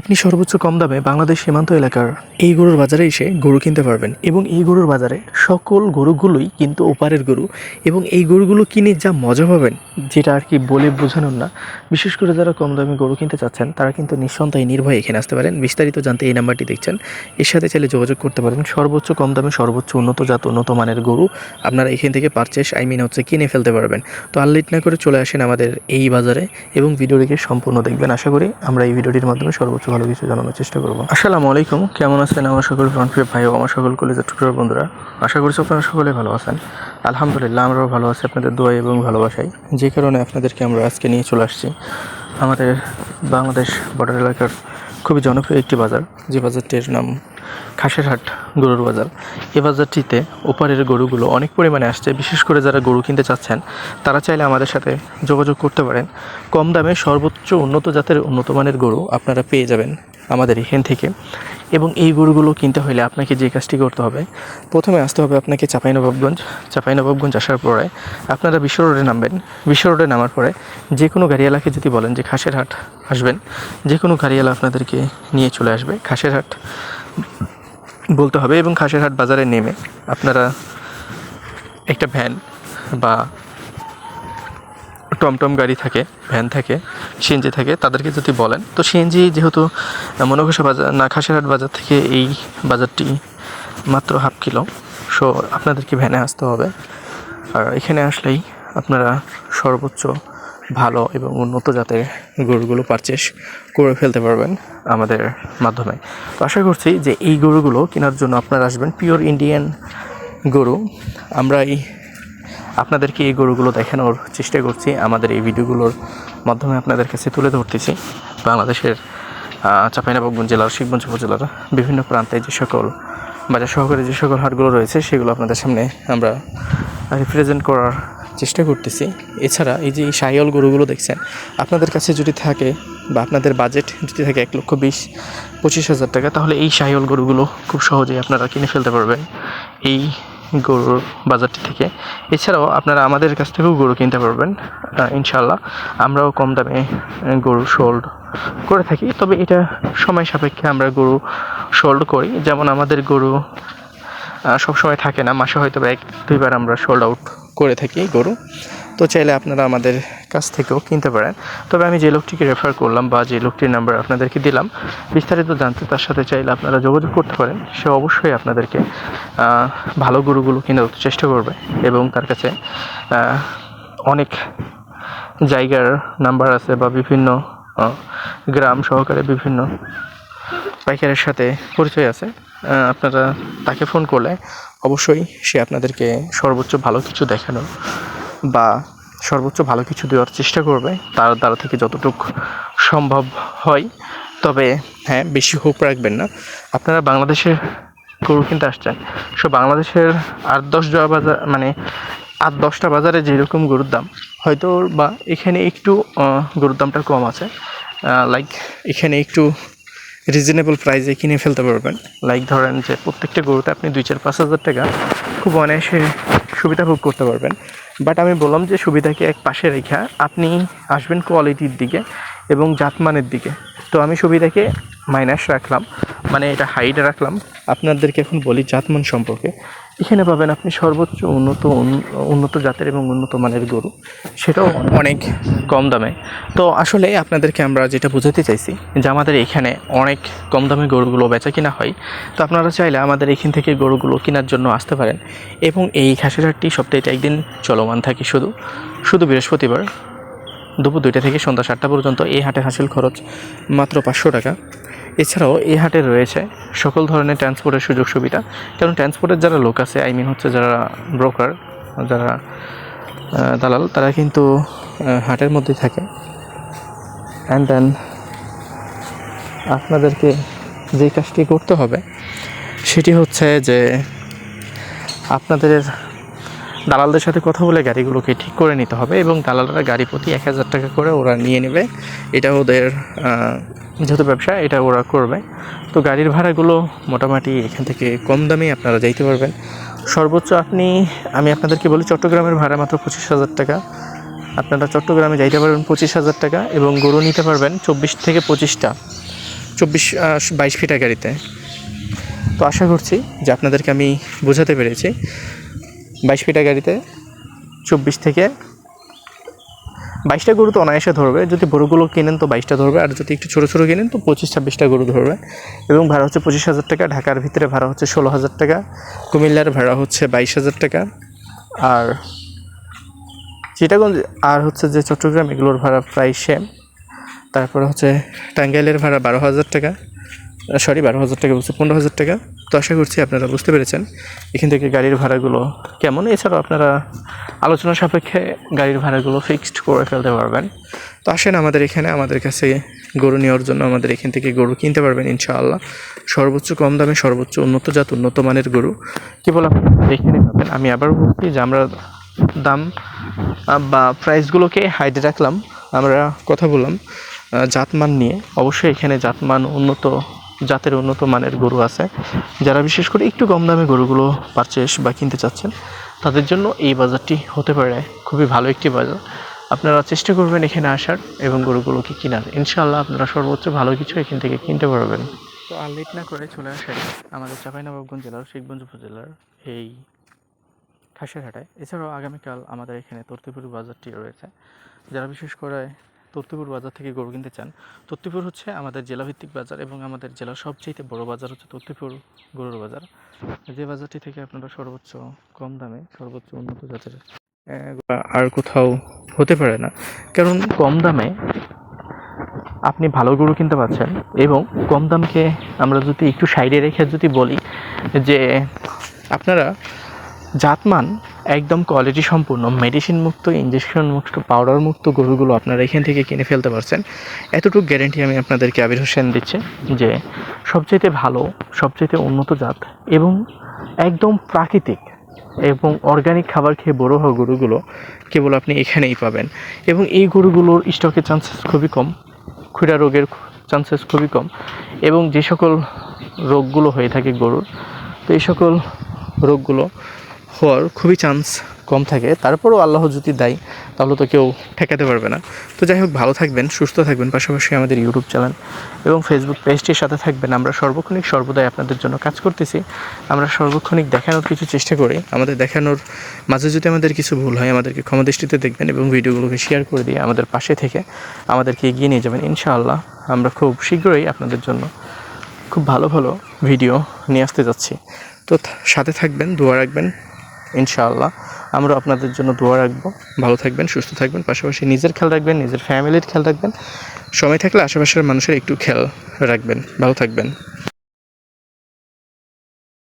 আপনি সর্বোচ্চ কম দামে বাংলাদেশ সীমান্ত এলাকার এই গরুর বাজারে এসে গরু কিনতে পারবেন। এবং এই গরুর বাজারে সকল গরুগুলোই কিন্তু ওপারের গরু। এবং এই গরুগুলো কিনে যা মজা পাবেন, যেটা আর কি বলে বোঝানোর না, বিশেষ করে যারা কম দামে গরু কিনতে চাচ্ছেন, তারা কিন্তু নিঃসন্দেহে নির্ভয়ে এখানে আসতে পারেন। বিস্তারিত জানতে এই নাম্বারটি দেখছেন। এর সাথে চাইলে যোগাযোগ করতে পারেন। সর্বোচ্চ কম দামে সর্বোচ্চ উন্নত জাত উন্নত মানের গরু আপনারা এখান থেকে পারচেস আই মিন হচ্ছে কিনে ফেলতে পারবেন। তো আর লেট না করে চলে আসেন আমাদের এই বাজারে, এবং ভিডিওটিকে সম্পূর্ণ দেখবেন। আশা করি আমরা এই ভিডিওটির মাধ্যমে সর্বোচ্চ ভালো কিছু জানানোর চেষ্টা করব। আসসালামু আলাইকুম। কেমন আছেন? আমার সকল ফ্রেন্ড ভাই ও আমার সকল কলেজের টুকরো বন্ধুরা। আশা করছি আপনারা সকলে ভালো আছেন। আলহামদুলিল্লাহ, আমরাও ভালো আছি। আপনাদের দোয়া এবং ভালোবাসাই যে কারণে আপনাদেরকে আমরা আজকে নিয়ে চলে আসছি। আমাদের বাংলাদেশ বর্ডার এলাকার খুবই জনপ্রিয় একটি বাজার। যে বাজারটির নাম খাসেরহাট গরুর বাজার। এ বাজারটিতে ওপারের গরুগুলো অনেক পরিমাণে আসছে। বিশেষ করে যারা গরু কিনতে চাচ্ছেন তারা চাইলে আমাদের সাথে যোগাযোগ করতে পারেন। কম দামে সর্বোচ্চ উন্নত জাতের উন্নত মানের গরু আপনারা পেয়ে যাবেন আমাদের এখান থেকে। এবং এই গরুগুলো কিনতে হলে আপনাকে যে কাজটি করতে হবে, প্রথমে আসতে হবে আপনাকে চাঁপাইনবাবগঞ্জ। চাঁপাইনবাবগঞ্জ আসার পরে আপনারা বিশ্ব রোডে নামবেন। বিশ্ব রোডে নামার পরে যে কোনো গাড়িওয়ালাকে যদি বলেন যে খাসের হাট আসবেন যে কোনো গাড়িওয়ালা আপনাদেরকে নিয়ে চলে আসবে। খাসের হাট বলতে হবে এবং খাসেরহাট বাজারে নেমে আপনারা একটা ভ্যান বা টমটম গাড়ি থাকে, ভ্যান থাকে, সিএনজি থাকে, তাদেরকে যদি বলেন। তো সিএনজি যেহেতু মনোঘোষা বাজার, না, খাসেরহাট বাজার থেকে এই বাজারটি মাত্র হাফ কিলো। সো আপনাদেরকে ভ্যানে আসতে হবে। আর এখানে আসলেই আপনারা সর্বোচ্চ ভালো এবং উন্নত জাতের গরুগুলো পারচেস করে ফেলতে পারবেন আমাদের মাধ্যমে। তো আশা করছি যে এই গরুগুলো কেনার জন্য আপনারা আসবেন। পিওর ইন্ডিয়ান গরু। আমরা এই আপনাদেরকে এই গরুগুলো দেখানোর চেষ্টা করছি। আমাদের এই ভিডিওগুলোর মাধ্যমে আপনাদের কাছে তুলে ধরতেছি। বাংলাদেশের আহ, চাঁপাইনবাবগঞ্জ জেলার শিবগঞ্জ উপজেলার বিভিন্ন প্রান্তে যে সকল বাজার সহকারে যে সকল হাটগুলো রয়েছে সেগুলো আপনাদের সামনে আমরা রিপ্রেজেন্ট করার চেষ্টা করতেছি। এছাড়া এই যে এই সাইল গরুগুলো দেখছেন আপনাদের কাছে যদি থাকে বা আপনাদের বাজেট যদি থাকে এক লক্ষ বিশ পঁচিশ হাজার টাকা তাহলে এই সাইল গরুগুলো খুব সহজেই আপনারা কিনে ফেলতে পারবেন। এই গরুর বাজারটি থেকে। এছাড়াও আপনারা আমাদের কাছ থেকেও গরু কিনতে পারবেন ইনশাল্লাহ আমরাও কম দামে গরু সোল্ড করে থাকি। তবে এটা সময় সাপেক্ষে আমরা গরু সোল্ড করি। যেমন আমাদের গরু সবসময় থাকে না, মাসে হয়তো এক, দুইবার আমরা সোল্ড আউট করে থাকি গরু। তো চাইলে আপনারা আমাদের কাছ থেকেও কিনতে পারেন। তবে আমি যে লোকটিকে রেফার করলাম বা যে লোকটির নাম্বার আপনাদেরকে দিলাম, বিস্তারিত জানতে তার সাথে চাইলে আপনারা যোগাযোগ করতে পারেন। সে অবশ্যই আপনাদেরকে ভালো গরুগুলো কেনার চেষ্টা করবে এবং তার কাছে অনেক জায়গার নাম্বার আছে বা বিভিন্ন গ্রাম সহকারে বিভিন্ন পাইকারের সাথে পরিচয় আছে। আপনারা তাকে ফোন করলে অবশ্যই সে আপনাদেরকে সর্বোচ্চ ভালো কিছু দেখানো বা সর্বোচ্চ ভালো কিছু দেওয়ার চেষ্টা করবে তার দ্বারা থেকে যতটুকু সম্ভব হয়। তবে হ্যাঁ বেশি হোপ রাখবেন না। আপনারা বাংলাদেশের গরু কিনতে আসছেন। সো বাংলাদেশের আট দশ জয়া বাজার মানে আট দশটা বাজারে যেরকম গরুর দাম, হয়তো বা এখানে একটু গরুর দামটা কম আছে। লাইক এখানে একটু রিজনেবল প্রাইসে কিনে ফেলতে পারবেন। লাইক ধরেন যে প্রত্যেকটা গরুতে আপনি দুই চার পাঁচ হাজার টাকা, খুব অনায়াসে সুবিধা ভোগ করতে পারবেন। বাট আমি বললাম যে সুবিধাকে এক পাশে রেখে, আপনি আসবেন কোয়ালিটির দিকে এবং জাতমানের দিকে। তো আমি সুবিধাকে মাইনাস রাখলাম মানে এটা হাইট রাখলাম। আপনাদেরকে এখন বলি জাতমান সম্পর্কে। এখানে পাবেন আপনি সর্বোচ্চ উন্নত উন- উন্নত জাতের এবং উন্নত মানের গরু। সেটাও অনেক কম দামে। তো আসলে আপনাদেরকে আমরা যেটা বোঝাতে চাইছি যে আমাদের এখানে অনেক কম দামে গরুগুলো বেচা কিনা হয়। তো আপনারা চাইলে আমাদের এখান থেকে গরুগুলো কেনার জন্য আসতে পারেন এবং এই খাসির হাটটি সপ্তাহে একদিন চলমান থাকে শুধু। শুধু বৃহস্পতিবার দুপুর দুইটা থেকে সন্ধ্যা সাতটা পর্যন্ত এই হাটে হাসিল খরচ মাত্র পাঁচশো টাকা। এছাড়াও এই হাটে রয়েছে সকল ধরনের ট্রান্সপোর্টের সুযোগ সুবিধা। কারণ ট্রান্সপোর্টের যারা লোক আছে আই মিন হচ্ছে যারা ব্রোকার যারা দালাল, তারা কিন্তু হাটের মধ্যে থাকে। অ্যান্ড দেন আপনাদেরকে যে কাজটি করতে হবে, সেটি হচ্ছে যে আপনাদের দালালদের সাথে কথা বলে গাড়িগুলোকে ঠিক করে নিতে হবে এবং দালালরা গাড়ি প্রতি এক হাজার টাকা করে ওরা নিয়ে নেবে। এটা ওদের যেহেতু ব্যবসা, এটা ওরা করবে। তো গাড়ির ভাড়াগুলো মোটামুটি এখান থেকে কম দামে আপনারা যাইতে পারবেন। সর্বোচ্চ আপনি, আমি আপনাদেরকে বলি চট্টগ্রামের ভাড়া মাত্র পঁচিশ হাজার টাকা। আপনারা চট্টগ্রামে যাইতে পারবেন পঁচিশ হাজার টাকা এবং গরু নিতে পারবেন চব্বিশ থেকে পঁচিশটা। চব্বিশ বাইশ ফিটা গাড়িতে। তো আশা করছি যে আপনাদেরকে আমি বোঝাতে পেরেছি। বাইশ ফিটা গাড়িতে চব্বিশ থেকে বাইশটা গরু তো অনায়াসে ধরবে। যদি বড়গুলো কেনেন তো বাইশটা ধরবে, আর যদি একটু ছোটো ছোটো কেনেন তো পঁচিশ ছাব্বিশটা গরু ধরবে। এবং ভাড়া হচ্ছে পঁচিশ হাজার টাকা, ঢাকার ভিতরে ভাড়া হচ্ছে ষোলো হাজার টাকা, কুমিল্লার ভাড়া হচ্ছে বাইশ হাজার টাকা। আর চিটাগঞ্জ, আর হচ্ছে যে চট্টগ্রাম, এগুলোর ভাড়া প্রায় সেম তারপরে হচ্ছে টাঙ্গাইলের ভাড়া বারো হাজার টাকা। সরি বারো হাজার টাকা বলছে, পনেরো হাজার টাকা। তো আশা করছি আপনারা বুঝতে পেরেছেন এখান থেকে গাড়ির ভাড়াগুলো কেমন। এছাড়াও আপনারা আলোচনা সাপেক্ষে গাড়ির ভাড়াগুলো ফিক্সড করে ফেলতে পারবেন। তো আসেন আমাদের এখানে, আমাদের কাছে গরু নেওয়ার জন্য আমাদের এখান থেকে গরু কিনতে পারবেন ইনশাআল্লাহ। সর্বোচ্চ কম দামে সর্বোচ্চ উন্নত জাত, উন্নত মানের গরু। কেবল আপনারা এখানে পাবেন আমি আবার বলছি যে আমরা দাম বা প্রাইসগুলোকে হাইডে রাখলাম। আমরা কথা বললাম জাতমান নিয়ে। অবশ্যই এখানে জাতমান উন্নত জাতের উন্নত মানের গরু আছে। যারা বিশেষ করে একটু কম দামে গরুগুলো পারচেস বা কিনতে চাচ্ছেন, তাদের জন্য এই বাজারটি হতে পারে খুবই ভালো একটি বাজার। আপনারা চেষ্টা করবেন এখানে আসার এবং গরুগুলোকে কেনার। ইনশাআল্লাহ আপনারা সর্বোচ্চ ভালো কিছু এখান থেকে কিনতে পারবেন। তো আর লেট না করে চলে আসেন আমাদের চাঁপাইনবাবগঞ্জ জেলার শেখগঞ্জ উপজেলার এই খাসিরহাটায় এছাড়াও আগামীকাল আমাদের এখানে তর্তিপুর বাজারটি রয়েছে। যারা বিশেষ করে তর্তিপুর বাজার থেকে গরু কিনতে চান তর্তিপুর হচ্ছে আমাদের জেলাভিত্তিক বাজার এবং আমাদের জেলার সবচেয়ে বড় বাজার হচ্ছে তর্তিপুর গরুর বাজার। যে বাজারটি থেকে আপনারা সর্বোচ্চ কম দামে, সর্বোচ্চ উন্নত জাতের আর কোথাও হতে পারে না। কারণ কম দামে আপনি ভালো গরু কিনতে পাচ্ছেন এবং কম দামকে আমরা যদি একটু সাইডে রেখে যদি বলি যে আপনারা জাতমান একদম কোয়ালিটি সম্পূর্ণ মেডিসিন মুক্ত ইঞ্জেকশন মুক্ত পাউডার মুক্ত গরুগুলো আপনারা এখান থেকে কিনে ফেলতে পারছেন। এতটুকু গ্যারেন্টি আমি আপনাদেরকে আবির হোসেন দিচ্ছি যে সবচাইতে ভালো, সবচাইতে উন্নত জাত এবং একদম প্রাকৃতিক এবং অর্গানিক খাবার খেয়ে বড় হওয়া গরুগুলো কেবল আপনি এখানেই পাবেন। এবং এই গরুগুলোর স্টকের চান্সেস খুবই কম, ক্ষুধা রোগের চান্সেস খুবই কম এবং যে সকল রোগগুলো হয়ে থাকে গরুর, তো এই সকল রোগগুলো হওয়ার খুবই চান্স কম থাকে। তারপরেও আল্লাহ যদি দেয়, তাহলে তো কেউ ঠেকাতে পারবে না। তো যাই হোক, ভালো থাকবেন, সুস্থ থাকবেন, পাশাপাশি আমাদের ইউটিউব চ্যানেল এবং ফেসবুক পেজটির সাথে থাকবেন। আমরা সর্বক্ষণিক সর্বদাই আপনাদের জন্য কাজ করতেছি। আমরা সর্বক্ষণিক দেখানোর কিছু চেষ্টা করি। আমাদের দেখানোর মাঝে যদি আমাদের কিছু ভুল হয়, আমাদেরকে ক্ষমা দৃষ্টিতে দেখবেন এবং ভিডিওগুলোকে শেয়ার করে দিয়ে আমাদের পাশে থেকে আমাদেরকে এগিয়ে নিয়ে যাবেন, ইনশাআল্লাহ। আমরা খুব শীঘ্রই আপনাদের জন্য খুব ভালো ভালো ভিডিও নিয়ে আসতে যাচ্ছি। তো সাথে থাকবেন, দোয়া রাখবেন। ইনশাআল্লাহ। আমরা আপনাদের জন্য দোয়া রাখব। ভালো থাকবেন, সুস্থ থাকবেন, পাশাপাশি নিজের খেয়াল রাখবেন, নিজের ফ্যামিলির খেয়াল রাখবেন। সময় থাকলে আশেপাশের মানুষের একটু খেয়াল রাখবেন। ভালো থাকবেন।